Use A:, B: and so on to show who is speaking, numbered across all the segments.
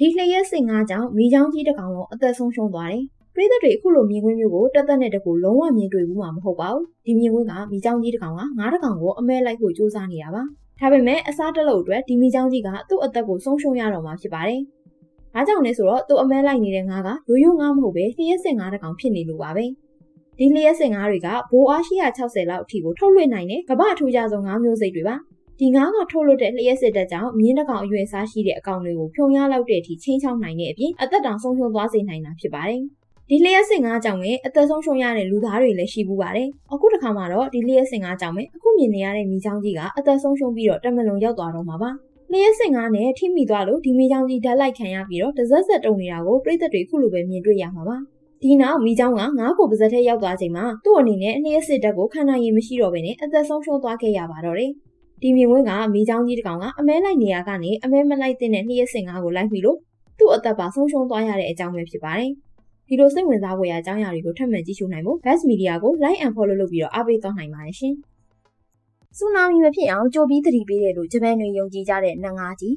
A: ဒီလျှက်စင်ငါကြောင့်မိချောင်းကြီးတစ်ကောင်လုံးအသက်ဆုံးရှုံးသွားတယ်။ပြည်သက်တွေအခုလိုမြင်ကွင်းမျိုးကိုတက်တက်နဲ့တကူလုံးဝမြင်တွေ့ဘူးမှာမဟုတ်ပါဘူး။ဒီမြင်ကွင်းကမိချောင်းကြီးတစ်ကောင်ကငါးတစ်ကောင်ကိုအမဲလိုက်ဖို့စူးစမ်းနေတာပါ။ဒါပေမဲ့အစားတက်လို့အတွက်ဒီမိချောင်းကြီးကသူ့အသက်ကိုဆုံးရှုံးရတော့မှာဖြစ်ပါတယ်။ဒါကြောင့်လဲဆိုတော့သူ့အမဲလိုက်နေတဲ့ငါးကရိုးရိုးငါးမဟုတ်ပဲလျှက်စင်ငါးတစ်ကောင်ဖြစ်နေလို့ပါပဲ။ဒီလျှက်စင်ငါးတွေကဘိုးအား860လောက်အထိကိုထုတ်လွှင့်နိုင်တဲ့ကမ္ဘာထူးခြားဆုံးငါးမျိုးစိတ်တွေပါ။ ဒီငါးကထုတ်လွှတ်တဲ့လျှက်စစ်တက်ကြောင့်မြင်းတစ်ကောင်အရွယ်စားရှိတဲ့အကောင်တွေကိုဖြုံရလောက်တဲ့အထိချင်းချောင်းနိုင်တဲ့အပြင်အသက်တောင်ဆုံးရှုံးသွားစေနိုင်တာဖြစ်ပါတယ်။ဒီလျှက်စစ်ငါးကြောင့်ပဲအသက်ဆုံးရှုံးရတဲ့လူသားတွေလည်းရှိပူပါတယ်။အခုတစ်ခါမှတော့ဒီလျှက်စစ်ငါးကြောင့်ပဲအခုမြင်နေရတဲ့မိချောင်းကြီးကအသက်ဆုံးရှုံးပြီးတော့တမလွန်ရောက်သွားတော့မှာပါ။လျှက်စစ်ငါးနဲ့ထိမိသွားလို့ဒီမိချောင်းကြီးဓာတ်လိုက်ခံရပြီးတော့တစက်ဆက်တုံနေတာကိုပြိသက်တွေခုလိုပဲမြင်တွေ့ရမှာပါ။ဒီနောက်မိချောင်းကငါးကိုပါဇက်ထဲရောက်သွားချိန်မှာသူ့အနေနဲ့လျှက်စစ်တက်ကိုခံနိုင်ရင်မရှိတော့ဘဲနဲ့အသက်ဆုံးရှုံးသွားခဲ့ရပါတော့တယ်။ ဒီမြင်ကွင်းကမိချောင်းကြီးတစ်ကောင်ကအမဲလိုက်နေရကနေအမဲမလိုက်တဲ့လျှက်စင်ငါးကိုလိုက်ပြီးလို့သူ့အသက်ပါဆုံးရှုံးသွားရတဲ့အကြောင်းပဲဖြစ်ပါတယ်။ဒီလိုစိတ်ဝင်စားဖွယ်ရာအကြောင်းအရာတွေကိုထပ်မံကြည့်ရှုနိုင်ဖို့ Best Media ကို Like and Follow လုပ်ပြီးတော့အားပေးသွားနိုင်ပါတယ်ရှင်။ဆူနာမီမဖြစ်အောင်ကြိုပြီးသတိပေးတယ်လို့ဂျပန်တွေယုံကြည်ကြတဲ့နတ်ငါးကြီး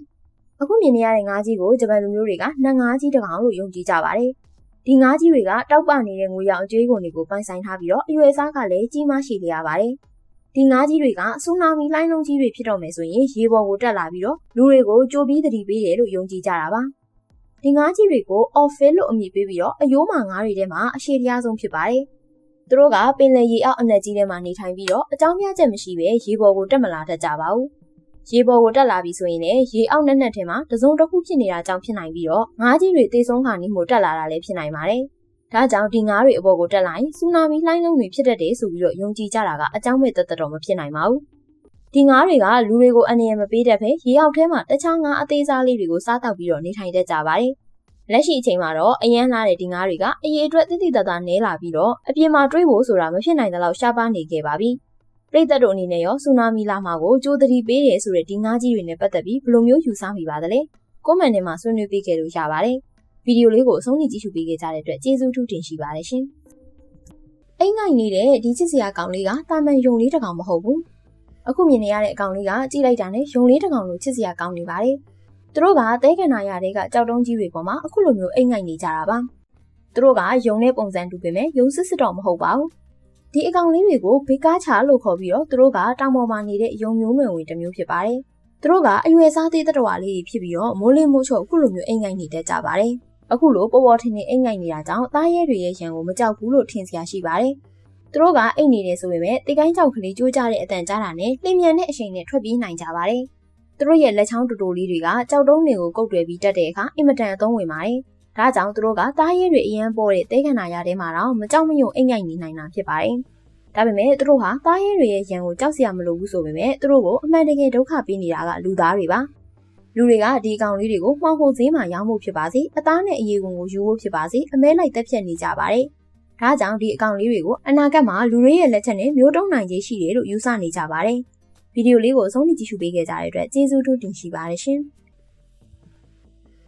A: အခုမြင်နေရတဲ့ငါးကြီးကိုဂျပန်လူမျိုးတွေကနတ်ငါးကြီးတစ်ကောင်လို့ယုံကြည်ကြပါတယ်။ဒီငါးကြီးတွေကတောက်ပနေတဲ့ငွေရောင်အကျွေးကုန်တွေကိုပိုင်ဆိုင်ထားပြီးတော့အရွယ်စားကလည်းကြီးမားရှိလျာပါတယ်။ ဒီငါးကြီးတွေကဆူနာမီလှိုင်းလုံးကြီးတွေဖြစ်တော့မယ်ဆိုရင်ရေပေါ်ကိုတက်လာပြီးတော့လူတွေကိုကြိုပြီးသတိပေးတယ်လို့ယုံကြည်ကြတာပါ။ဒီငါးကြီးတွေကို off-field လို့အမည်ပေးပြီးတော့အယိုးမာငါးတွေထဲမှာအရှိတရားဆုံးဖြစ်ပါတယ်။သူတို့ကပင်လယ်ရေအောက်အနက်ကြီးထဲမှာနေထိုင်ပြီးတော့အကြောင်းပြချက်မရှိဘဲရေပေါ်ကိုတက်မလာတတ်ကြပါဘူး။ရေပေါ်ကိုတက်လာပြီဆိုရင်လည်းရေအောက်နက်နက်ထဲမှာတစုံတစ်ခုဖြစ်နေတာကြောင့်ဖြစ်နိုင်ပြီးတော့ငါးကြီးတွေတေဆုံးခါနီးမှုတက်လာတာလည်းဖြစ်နိုင်ပါတယ်။ ဒါကြောင့်ဒီငါးတွေအပေါ်ကိုတက်လာရင်ဆူနာမီလှိုင်းလုံးတွေဖြစ်တတ်တယ်ဆိုပြီးတော့ယုံကြည်ကြတာကအကြောင်းမဲ့တသက်တော်မဖြစ်နိုင်ပါဘူး။ဒီငါးတွေကလူတွေကိုအန္တရာယ်မပေးတတ်ဘဲရေအောက်ထဲမှာတခြားငါးအသေးစားလေးတွေကိုစားတောက်ပြီးတော့နေထိုင်တတ်ကြပါတယ်။လက်ရှိအချိန်မှာတော့အရန်လာတဲ့ဒီငါးတွေကအရေးအတွက်တိတိတတ်တာနဲလာပြီးတော့အပြင်မှာတွေးဖို့ဆိုတာမဖြစ်နိုင်တဲ့လောက်ရှားပါနေခဲ့ပါပြီ။ပြည်သက်တို့အနေနဲ့ရောဆူနာမီလာမှာကိုကြိုးတတိပေးတယ်ဆိုတဲ့ဒီငါးကြီးတွေနဲ့ပတ်သက်ပြီးဘယ်လိုမျိုးယူဆမိပါသလဲ။ကွန်မန့်ထဲမှာဆွေးနွေးပေးခဲ့လို့ရပါတယ်။ ဗီဒီယိုလေးကိုအဆုံးထိကြည့်ရှုပေးခဲ့ကြတဲ့အတွက်ကျေးဇူးထူးတင်ရှိပါတယ်ရှင်။အိမ်ငိုင်နေတဲ့ဒီချစ်စရာကောင်လေးကတာမန်ယုံလေးတစ်ကောင်မဟုတ်ဘူး။အခုမြင်နေရတဲ့အကောင်လေးကကြည့်လိုက်တာနဲ့ယုံလေးတစ်ကောင်လိုချစ်စရာကောင်းနေပါတယ်။သူတို့ကတဲကနာရတဲ့ကကြောက်တုံးကြီးတွေပေါ်မှာအခုလိုမျိုးအိမ်ငိုင်နေကြတာပါ။သူတို့ကယုံတဲ့ပုံစံတူပေမဲ့ယုံစစ်စစ်တော့မဟုတ်ပါဘူး။ဒီအကောင်လေးတွေကိုဘေကားချလို့ခေါ်ပြီးတော့သူတို့ကတောင်ပေါ်မှာနေတဲ့ယုံမျိုးနွယ်ဝင်တစ်မျိုးဖြစ်ပါတယ်။သူတို့ကအရွယ်စားသေးတဲ့တော်လေးတွေဖြစ်ပြီးတော့မိုးလင်းမိုးချုပ်အခုလိုမျိုးအိမ်ငိုင်နေတတ်ကြပါတယ်။ အခုလိုပေါ်ပေါ်ထင်ထင်အိမ်ငိုင်နေတာကြောင့်သားရဲတွေရဲ့ရံကိုမကြောက်ဘူးလို့ထင်စရာရှိပါတယ်။သူတို့ကအိတ်နေတယ်ဆိုပေမဲ့တိကိုင်းကြောက်ကလေးကြိုးကြတဲ့အတန်ကြားတာနဲ့လင်းမြန်တဲ့အချိန်နဲ့ထွက်ပြေးနိုင်ကြပါတယ်။သူတို့ရဲ့လက်ချောင်းတူတူလေးတွေကကြောက်တုံးတွေကိုကုတ်တွယ်ပြီးတက်တဲ့အခါအင်မတန်အသုံးဝင်ပါတယ်။ဒါကြောင့်သူတို့ကသားရဲတွေအရန်ပေါ်တဲ့တဲခန္ဓာရထဲမှာတော့မကြောက်မရွံ့အိမ်ငိုင်နေနိုင်တာဖြစ်ပါတယ်။ဒါပေမဲ့သူတို့ဟာသားရဲတွေရဲ့ရံကိုကြောက်စရာမလိုဘူးဆိုပေမဲ့သူတို့ကိုအမှန်တကယ်ဒုက္ခပေးနေတာကလူသားတွေပါ။ လူတွေကဒီကောင်လေးတွေကိုမှောင်ခိုဈေးမှာရောင်းဖို့ဖြစ်ပါစေအသားနဲ့အရေကုန်ကိုယူဖို့ဖြစ်ပါစေအမဲလိုက်တက်ဖြတ်နေကြပါတယ်။ဒါကြောင့်ဒီအကောင်လေးတွေကိုအနာဂတ်မှာလူတွေရဲ့လက်ချက်နဲ့မျိုးတုံးနိုင်ရေးရှိတယ်လို့ယူဆနေကြပါတယ်။ဗီဒီယိုလေးကိုအဆုံးထိကြည့်ရှုပေးခဲ့ကြတဲ့အတွက်ကျေးဇူးတူးတင်ရှိပါတယ်ရှင်။